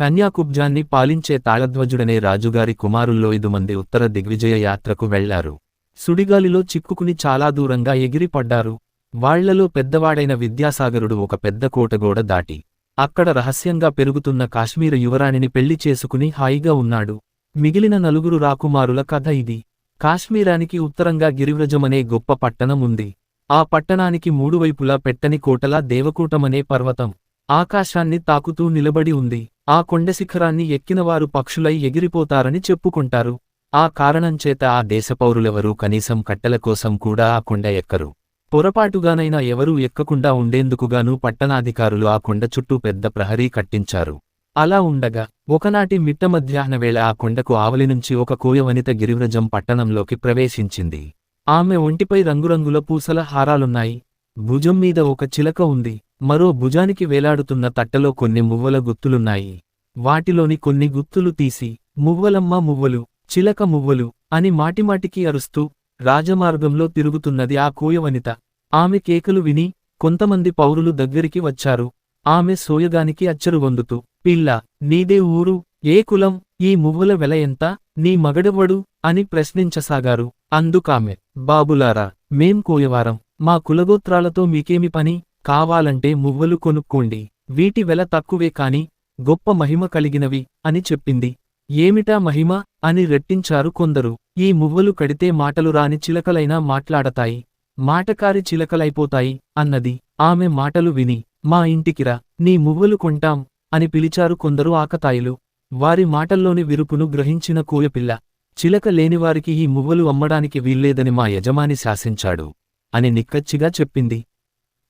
కన్యాకుబ్జాన్ని పాలించే తాళధ్వజుడనే రాజుగారి కుమారుల్లో ఐదుమంది ఉత్తర దిగ్విజయ యాత్రకు వెళ్ళారు. సుడిగాలిలో చిక్కుకుని చాలా దూరంగా ఎగిరిపడ్డారు. వాళ్ళలో పెద్దవాడైన విద్యాసాగరుడు ఒక పెద్ద కోటగోడ దాటి అక్కడ రహస్యంగా పెరుగుతున్న కాశ్మీర యువరాణిని పెళ్ళి చేసుకుని హాయిగా ఉన్నాడు. మిగిలిన నలుగురు రాకుమారుల కథ ఇది. కాశ్మీరానికి ఉత్తరంగా గిరివ్రజమనే గొప్ప పట్టణం ఉంది. ఆ పట్టణానికి మూడువైపులా పెట్టని కోటలా దేవకూటమనే పర్వతం. ఆకాశాన్ని తాకుతూ నిలబడి ఉంది. ఆ కొండ శిఖరాన్ని ఎక్కినవారు పక్షులై ఎగిరిపోతారని చెప్పుకుంటారు. ఆ కారణంచేత ఆ దేశపౌరులెవరూ కనీసం కట్టెల కోసం కూడా ఆ కొండ ఎక్కరు. పొరపాటుగానైనా ఎవరూ ఎక్కకుండా ఉండేందుకుగాను పట్టణాధికారులు ఆ కొండ చుట్టూ పెద్ద ప్రహరీ కట్టించారు. అలా ఉండగా ఒకనాటి మిట్ట మధ్యాహ్న వేళ ఆ కొండకు ఆవలి నుంచి ఒక కోయవనిత గిరివ్రజం పట్టణంలోకి ప్రవేశించింది. ఆమె ఒంటిపై రంగురంగుల పూసల హారాలున్నాయి. భుజం మీద ఒక చిలక ఉంది. మరో భుజానికి వేలాడుతున్న తట్టలో కొన్ని మువ్వల గుత్తులున్నాయి. వాటిలోని కొన్ని గుత్తులు తీసి మువ్వలమ్మ మువ్వలు చిలక మువ్వలు అని మాటిమాటికి అరుస్తూ రాజమార్గంలో తిరుగుతున్నది ఆ కోయవనిత ఆమె కేకలు విని కొంతమంది పౌరులు దగ్గరికి వచ్చారు. ఆమె సోయగానికి అచ్చరుగొందుతూ పిల్ల నీదే ఊరు ఏ కులం ఈ మువ్వుల వెల ఎంత నీ మగడెవడు అని ప్రశ్నించసాగారు. అందుకామె బాబులారా మేం కోయవారం. మా కులగోత్రాలతో మీకేమి పని? కావాలంటే మువ్వలు కొనుక్కోండి. వీటి వెల తక్కువే కాని గొప్ప మహిమ కలిగినవి అని చెప్పింది. ఏమిటా మహిమ అని రెట్టించారు కొందరు. ఈ మువ్వలు కడితే మాటలు రాని చిలకలైనా మాట్లాడతాయి. మాటకారి చిలకలైపోతాయి అన్నది. ఆమె మాటలు విని మా ఇంటికిరా నీ మువ్వలు కొంటాం అని పిలిచారు కొందరు ఆకతాయిలు. వారి మాటల్లోని విరుపును గ్రహించిన కూయపిల్ల చిలక లేనివారికి ఈ మువ్వలు అమ్మడానికి వీల్లేదని మా యజమాని శాసించాడు అని నిక్కచ్చిగా చెప్పింది.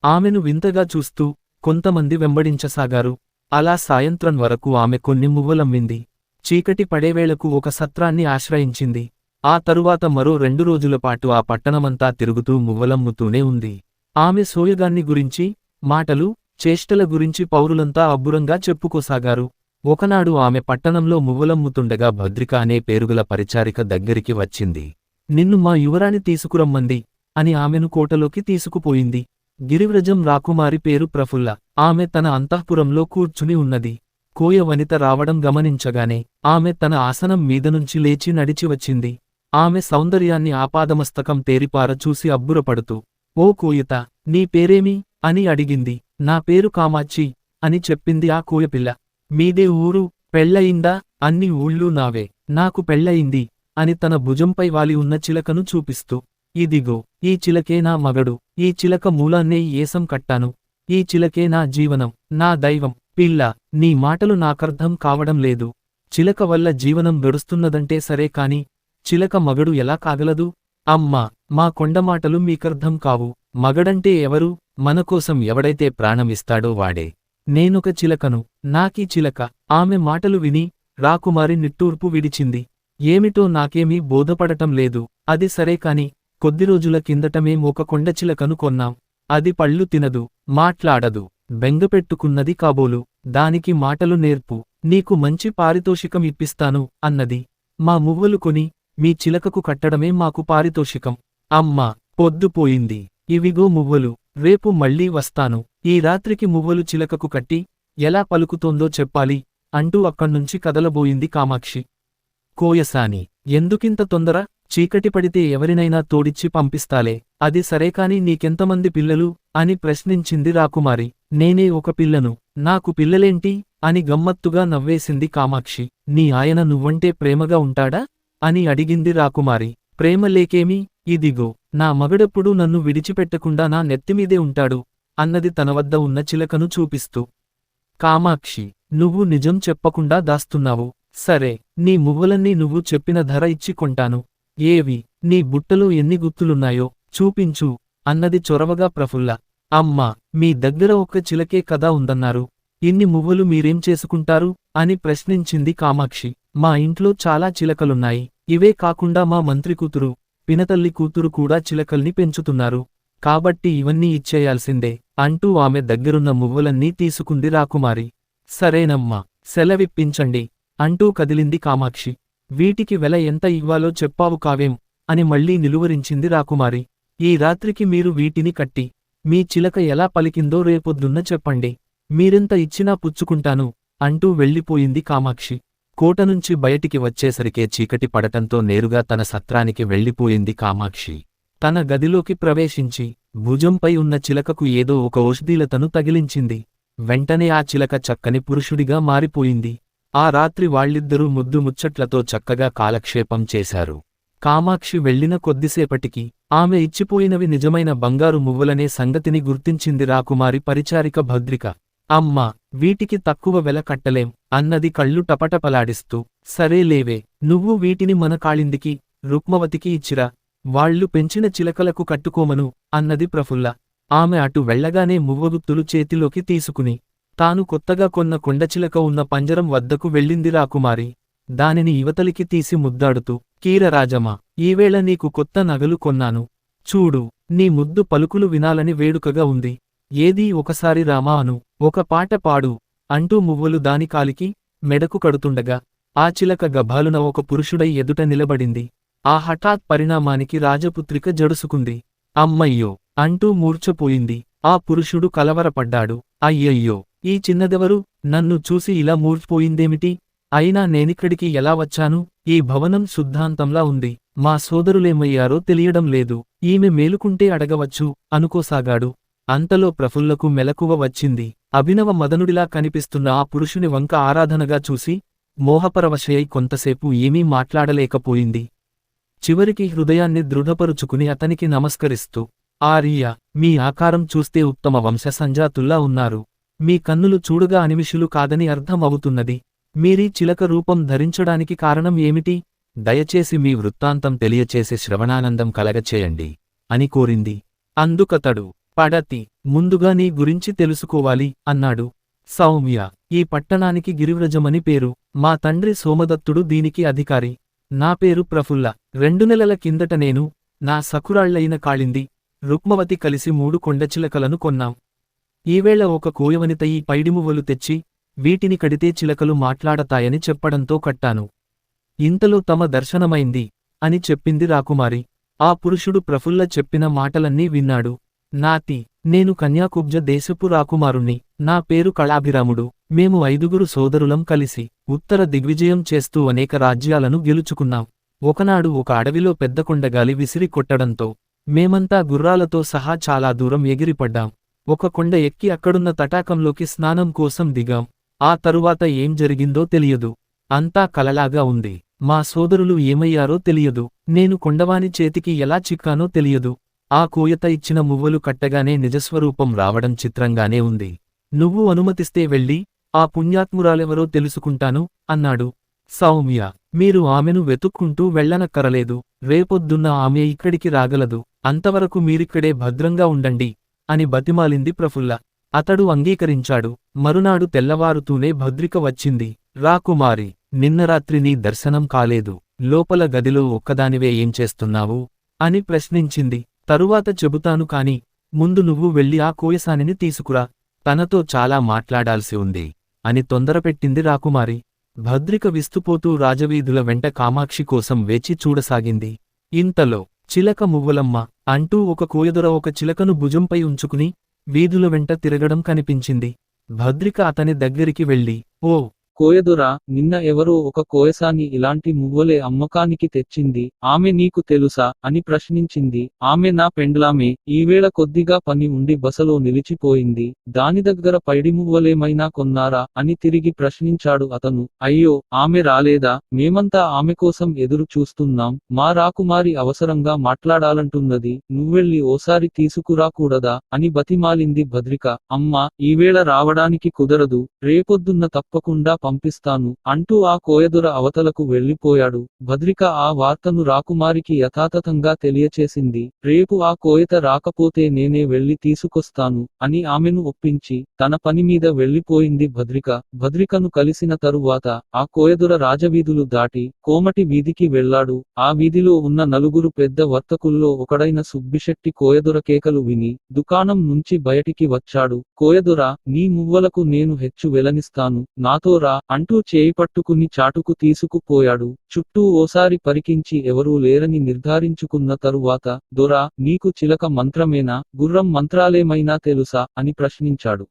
ఆమెను వింతగా చూస్తూ కొంతమంది వెంబడించసాగారు. అలా సాయంత్రం వరకు ఆమె కొన్ని మువ్వలమ్మింది. చీకటి పడేవేళకు ఒక సత్రాన్ని ఆశ్రయించింది. ఆ తరువాత మరో రెండు రోజులపాటు ఆ పట్టణమంతా తిరుగుతూ మువ్వలమ్ముతూనే ఉంది. ఆమె సోయగాన్ని గురించి మాటలు చేష్టల గురించి పౌరులంతా అబ్బురంగా చెప్పుకోసాగారు. ఒకనాడు ఆమె పట్టణంలో మువ్వలమ్ముతుండగా భద్రిక అనే పేరుగుల పరిచారిక దగ్గరికి వచ్చింది. నిన్ను మా యువరాణి తీసుకురమ్మంది అని ఆమెను కోటలోకి తీసుకుపోయింది. గిరివ్రజం రాకుమారి పేరు ప్రఫుల్ల. ఆమె తన అంతఃపురంలో కూర్చుని ఉన్నది. కోయ వనిత రావడం గమనించగానే ఆమె తన ఆసనం మీదనుంచి లేచి నడిచి వచ్చింది. ఆమె సౌందర్యాన్ని ఆపాదమస్తకం తేరిపార చూసి అబ్బురపడుతూ ఓ కోయత నీ పేరేమి అని అడిగింది. నా పేరు కామాచ్చి అని చెప్పింది ఆ కోయపిల్ల మీదే ఊరు? పెళ్ళయిందా అన్ని ఊళ్ళూ నావే. నాకు పెళ్ళయింది అని తన భుజంపై వాలి ఉన్న చిలకను చూపిస్తూ ఇదిగో ఈ చిలకే నా మగడు ఈ చిలక మూలాన్నే ఏసం కట్టాను. ఈ చిలకే నా జీవనం నా దైవం. పిల్ల నీ మాటలు నాకర్థం కావడం లేదు. చిలక వల్ల జీవనం గడుస్తున్నదంటే సరే కాని చిలక మగడు ఎలా కాగలదు? అమ్మా మా కొండమాటలు మీకర్థం కావు. మగడంటే ఎవరు? మనకోసం ఎవడైతే ప్రాణమిస్తాడో వాడే. నేనొక చిలకను నాకీ చిలక. ఆమె మాటలు విని రాకుమారి నిట్టూర్పు విడిచింది. ఏమిటో నాకేమీ బోధపడటం లేదు. అది సరే కాని కొద్ది రోజుల కిందటమేం ఒక కొండ చిలకను కొన్నాం. అది పళ్ళు తినదు మాట్లాడదు బెంగపెట్టుకున్నది కాబోలు దానికి మాటలు నేర్పు నీకు మంచి పారితోషికం ఇప్పిస్తాను అన్నది. మా మువ్వలు కొని మీ చిలకకు కట్టడమే మాకు పారితోషికం. అమ్మా పొద్దుపోయింది ఇవిగో మువ్వలు రేపు మళ్ళీ వస్తాను. ఈ రాత్రికి మువ్వలు చిలకకు కట్టి ఎలా పలుకుతోందో చెప్పాలి అంటూ అక్కడ్నుంచి కదలబోయింది కామాక్షి. కోయసాని ఎందుకింత తొందర? చీకటి పడితే ఎవరినైనా తోడిచ్చి పంపిస్తాలే. అది సరే కాని నీకెంతమంది పిల్లలు? అని ప్రశ్నించింది రాకుమారి. నేనే ఒక పిల్లను. నాకు పిల్లలేంటి? అని గమ్మత్తుగా నవ్వేసింది కామాక్షి. నీ ఆయన నువ్వంటే ప్రేమగా ఉంటాడా? అని అడిగింది రాకుమారి. ప్రేమ లేకేమి? ఇదిగో నా మగడెప్పుడూ నన్ను విడిచిపెట్టకుండా నా నెత్తిమీదే ఉంటాడు అన్నది తన వద్ద ఉన్న చిలకను చూపిస్తూ. కామాక్షి నువ్వు నిజం చెప్పకుండా దాస్తున్నావు. సరే నీ మువ్వలన్నీ నువ్వు చెప్పిన ధర ఇచ్చి కొంటాను. ఏవి? నీ బుట్టలో ఎన్ని గుత్తులున్నాయో చూపించు అన్నది చొరవగా ప్రఫుల్ల. అమ్మా మీ దగ్గర ఒక్క చిలకే కదా ఉందన్నారు. ఇన్ని మువ్వలు మీరేం చేసుకుంటారు? అని ప్రశ్నించింది కామాక్షి. మా ఇంట్లో చాలా చిలకలున్నాయి. ఇవే కాకుండా మా మంత్రి కూతురు పినతల్లి కూతురు కూడా చిలకల్ని పెంచుతున్నారు. కాబట్టి ఇవన్నీ ఇచ్చేయాల్సిందే అంటూ ఆమె దగ్గరున్న మువ్వలన్నీ తీసుకుంది రాకుమారి. సరేనమ్మా సెలవిప్పించండి అంటూ కదిలింది కామాక్షి. వీటికి వెల ఎంత ఇవ్వాలో చెప్పావు కావేం? అని మళ్ళీ నిలువరించింది రాకుమారి. ఈ రాత్రికి మీరు వీటిని కట్టి మీ చిలక ఎలా పలికిందో రేపొద్దున్న చెప్పండి. మీరెంత ఇచ్చినా పుచ్చుకుంటాను అంటూ వెళ్ళిపోయింది కామాక్షి. కోట నుంచి బయటికి వచ్చేసరికే చీకటి పడటంతో నేరుగా తన సత్రానికి వెళ్ళిపోయింది కామాక్షి. తన గదిలోకి ప్రవేశించి భుజంపై ఉన్న చిలకకు ఏదో ఒక ఔషధీలతను తగిలించింది. వెంటనే ఆ చిలక చక్కని పురుషుడిగా మారిపోయింది. ఆ రాత్రి వాళ్ళిద్దరూ ముద్దు ముచ్చట్లతో చక్కగా కాలక్షేపం చేశారు. కామాక్షి వెళ్ళిన కొద్దిసేపటికి ఆమె ఇచ్చిపోయినవి నిజమైన బంగారు మువ్వలనే సంగతిని గుర్తించింది రాకుమారి పరిచారిక భద్రిక. అమ్మా వీటికి తక్కువ వెల కట్టలేం అన్నది కళ్ళు టపటపలాడిస్తూ సరే లేవే నువ్వు వీటిని మన కాళిందికి రుక్మవతికి ఇచ్చిరా వాళ్ళు పెంచిన చిలకలకు కట్టుకోమను అన్నది ప్రఫుల్ల. ఆమె అటు వెళ్ళగానే మువ్వగుత్తులు చేతిలోకి తీసుకుని తాను కొత్తగా కొన్న కొండచిలక ఉన్న పంజరం వద్దకు వెళ్ళింది రాకుమారి దానిని యువతలికి తీసి ముద్దాడుతూ కీరరాజమా ఈవేళ నీకు కొత్త నగలు కొన్నాను. చూడు నీ ముద్దు పలుకులు వినాలని వేడుకగా ఉంది. ఏదీ ఒకసారి రామా అను ఒక పాట పాడు అంటూ మువ్వలు దాని కాలికి మెడకు కడుతుండగా ఆ చిలక గభాలున ఒక పురుషుడై ఎదుట నిలబడింది. ఆ హఠాత్ పరిణామానికి రాజపుత్రిక జడుసుకుంది. అమ్మయ్యో అంటూ మూర్ఛపోయింది. ఆ పురుషుడు కలవరపడ్డాడు. అయ్యయ్యో ఈ చిన్నదెవరు? నన్ను చూసి ఇలా మూర్చిపోయిందేమిటి అయినా నేనిక్కడికి ఎలా వచ్చాను? ఈ భవనం శుద్ధాంతంలా ఉంది. మా సోదరులేమయ్యారో తెలియడం లేదు. ఈమె మేలుకుంటే అడగవచ్చు అనుకోసాగాడు. అంతలో ప్రఫుల్లకు మెలకువ వచ్చింది. అభినవ మదనుడిలా కనిపిస్తున్న ఆ పురుషుని వంక ఆరాధనగా చూసి మోహపరవశయై కొంతసేపు ఏమీ మాట్లాడలేకపోయింది. చివరికి హృదయాన్ని దృఢపరుచుకుని అతనికి నమస్కరిస్తూ ఆర్య మీ ఆకారం చూస్తే ఉత్తమ వంశసంజాతుల్లా ఉన్నారు. మీ కన్నులు చూడగా అనిమిషులు కాదని అర్థం అవుతున్నది. మీరీ చిలక రూపం ధరించడానికి కారణం ఏమిటి? దయచేసి మీ వృత్తాంతం తెలియచేసే శ్రవణానందం కలగచేయండి అని కోరింది. అందుకతడు పడతి ముందుగా నీ గురించి తెలుసుకోవాలి అన్నాడు. సౌమ్య ఈ పట్టణానికి గిరివ్రజమని పేరు. మా తండ్రి సోమదత్తుడు దీనికి అధికారి. నా పేరు ప్రఫుల్ల. రెండు నెలల కిందట నేను నా సకురాళ్ళైన కాళింది రుక్మవతి కలిసి మూడు కొండచిలకలను కొన్నాం. ఈవేళ ఒక కోయవనిత ఈ పైడిమువ్వలు తెచ్చి వీటిని కడితే చిలకలు మాట్లాడతాయని చెప్పడంతో కట్టాను. ఇంతలో తమ దర్శనమైంది అని చెప్పింది రాకుమారి. ఆ పురుషుడు ప్రఫుల్ల చెప్పిన మాటలన్నీ విన్నాడు. నాతి నేను కన్యాకుబ్జ దేశపు రాకుమారుణ్ణి. నా పేరు కళాభిరాముడు. మేము ఐదుగురు సోదరులం కలిసి ఉత్తర దిగ్విజయం చేస్తూ అనేక రాజ్యాలను గెలుచుకున్నాం. ఒకనాడు ఒక అడవిలో పెద్ద కొండగాలి విసిరి కొట్టడంతో మేమంతా గుర్రాలతో సహా చాలా దూరం ఎగిరిపడ్డాం. ఒక కొండ ఎక్కి అక్కడున్న తటాకంలోకి స్నానం కోసం దిగాం. ఆ తరువాత ఏం జరిగిందో తెలియదు. అంతా కలలాగా ఉంది. మా సోదరులు ఏమయ్యారో తెలియదు. నేను కొండవాని చేతికి ఎలా చిక్కానో తెలియదు. ఆ కోయత ఇచ్చిన మువ్వలు కట్టగానే నిజస్వరూపం రావడం చిత్రంగానే ఉంది. నువ్వు అనుమతిస్తే వెళ్ళి ఆ పుణ్యాత్మురాలెవరో తెలుసుకుంటాను అన్నాడు. సౌమ్య మీరు ఆమెను వెతుక్కుంటూ వెళ్ళనక్కరలేదు. రేపొద్దున్న ఆమె ఇక్కడికి రాగలదు. అంతవరకు మీరిక్కడే భద్రంగా ఉండండి. అని బతిమాలింది ప్రఫుల్ల. అతడు అంగీకరించాడు. మరునాడు తెల్లవారుతూనే భద్రిక వచ్చింది. రాకుమారి నిన్న రాత్రి నీ దర్శనం కాలేదు. లోపల గదిలో ఒక్కదానివే ఏం చేస్తున్నావు? అని ప్రశ్నించింది. తరువాత చెబుతాను కాని ముందు నువ్వు వెళ్ళి ఆ కోయసానిని తీసుకురా. తనతో చాలా మాట్లాడాల్సి ఉంది. అని తొందరపెట్టింది రాకుమారి భద్రిక విస్తుపోతూ రాజవీధుల వెంట కామాక్షి కోసం వేచి చూడసాగింది. ఇంతలో చిలక మువ్వలమ్మ అంటూ ఒక కోయదొర ఒక చిలకను భుజంపై ఉంచుకుని వీధుల వెంట తిరగడం కనిపించింది. భద్రిక అతని దగ్గరికి వెళ్ళి ఓ కోయదురా నిన్న ఎవరో ఒక కోయసాని ఇలాంటి మువ్వలే అమ్మకానికి తెచ్చింది ఆమె నీకు తెలుసా అని ప్రశ్నించింది ఆమె నా పెండ్లామే ఈవేళ కొద్దిగా పని ఉండి బసలో నిలిచిపోయింది దాని దగ్గర పైడి మువ్వలేమైనా కొన్నారా అని తిరిగి ప్రశ్నించాడు అతను అయ్యో ఆమె రాలేదా మేమంతా ఆమె కోసం ఎదురు చూస్తున్నాం మా రాకుమారి అవసరంగా మాట్లాడాలంటున్నది నువ్వెళ్ళి ఓసారి తీసుకురాకూడదా అని బతిమాలింది భద్రిక అమ్మా ఈవేళ రావడానికి కుదరదు రేపొద్దున్న తప్పకుండా పంపిస్తాను. అంటూ ఆ కోయదుర అవతలకు వెళ్ళిపోయాడు భద్రిక ఆ వార్తను రాకుమారికి యథాతథంగా తెలియచేసింది. రేపు ఆ కోయత రాకపోతే నేనే వెళ్ళి తీసుకొస్తాను అని ఆమెను ఒప్పించి తన పని మీద వెళ్ళిపోయింది భద్రిక. భద్రికను కలిసిన తరువాత ఆ కోయదుర రాజవీధులు దాటి కోమటి వీధికి వెళ్ళాడు ఆ వీధిలో ఉన్న నలుగురు పెద్ద వర్తకుల్లో ఒకడైన సుబ్బిశెట్టి కోయదుర కేకలు విని దుకాణం నుంచి బయటికి వచ్చాడు. కోయదుర నీ మువ్వలకు నేను హెచ్చు వెలనిస్తాను. నాతో రా అంటూ చేయి పట్టుకుని చాటుకు తీసుకుపోయాడు. చుట్టూ ఓసారి పరికించి ఎవరూ లేరని నిర్ధారించుకున్న తరువాత దొరా నీకు చిలక మంత్రమేనా? గుర్రం మంత్రాలేమైనా తెలుసా? అని ప్రశ్నించాడు.